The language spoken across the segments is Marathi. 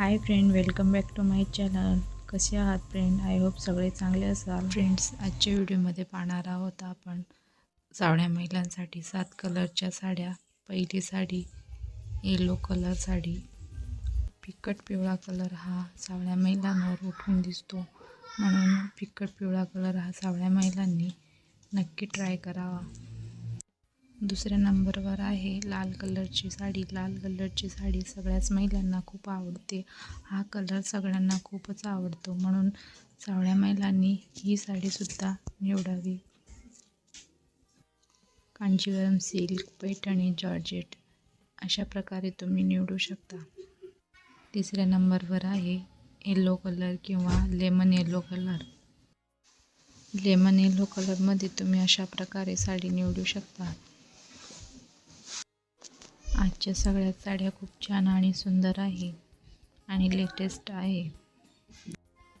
Hi friend welcome back to my channel कसे आहात फ्रेंड आय होप सगळे चांगले असाल. फ्रेंड्स आजच्या व्हिडिओमध्ये पाहणार आहोत आपण सावळ्या महिलांसाठी सात कलरच्या साड्या. पहिली साडी येलो कलर साडी. फिकट पिवळा कलर हा सावळ्या महिलांवर उठून दिसतो. म्हणून फिकट पिवळा कलर हा सावळ्या महिलांनी नक्की ट्राय करावा. दुसऱ्या नंबरवर आहे. लाल कलरची साडी. लाल कलरची साडी सगळ्याच महिलांना खूप आवडते. हा कलर सगळ्यांना खूपच आवडतो. म्हणून सावळ्या महिलांनी ही साडीसुद्धा निवडावी. कांजीवरम सिल्क पैठणी जॉर्जेट अशा प्रकारे तुम्ही निवडू शकता. तिसऱ्या नंबरवर आहे येलो कलर किंवा lemon yellow colour lemon yellow कलरमध्ये तुम्ही अशा प्रकारे साडी निवडू शकता. आजच्या सगळ्या साड्या खूप छान आणि सुंदर आहे आणि लेटेस्ट आहे.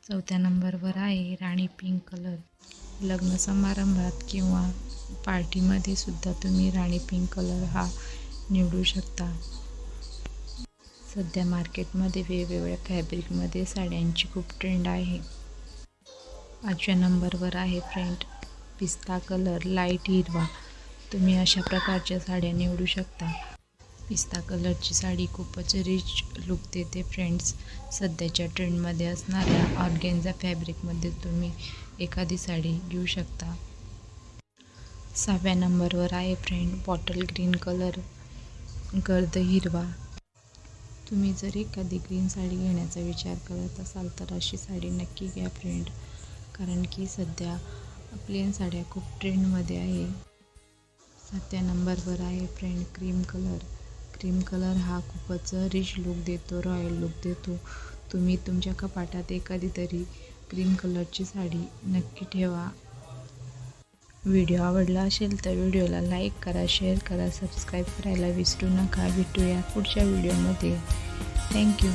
चौथ्या नंबरवर आहे राणी पिंक कलर. लग्न समारंभात किंवा पार्टीमध्ये सुद्धा तुम्ही राणी पिंक कलर हा निवडू शकता. सध्या मार्केटमध्ये वेगवेगळ्या फॅब्रिकमध्ये साड्यांची खूप ट्रेंड आहे. पाचव्या नंबरवर आहे फ्रेंड पिस्ता कलर लाइट हिरवा. तुम्ही अशा प्रकारच्या साड्या निवडू शकता. पिस्ता कलरची साडी खूपच रिच लुक देते फ्रेंड्स सध्याच्या ट्रेंडमध्ये असणाऱ्या ऑर्गेन्झा फॅब्रिकमध्ये तुम्ही एखादी साडी घेऊ शकता. सहाव्या नंबरवर आहे फ्रेंड बॉटल ग्रीन कलर गर्द हिरवा. तुम्ही जर एखादी ग्रीन साडी घेण्याचा विचार करत असाल तर अशी साडी नक्की घ्या फ्रेंड कारण की सध्या प्लेन साड्या खूप ट्रेंडमध्ये आहे. सातव्या नंबरवर आहे friend cream colour cream colour हा खूपच रिच लुक देतो रॉयल लुक देतो. तुम्ही तुमच्या कपाटात एखादी तरी क्रीम कलरची साडी नक्की ठेवा. व्हिडिओ आवडला असेल तर व्हिडिओला लाईक करा शेअर करा सबस्क्राईब करायला विसरू नका. भेटूया पुढच्या व्हिडिओमध्ये थँक्यू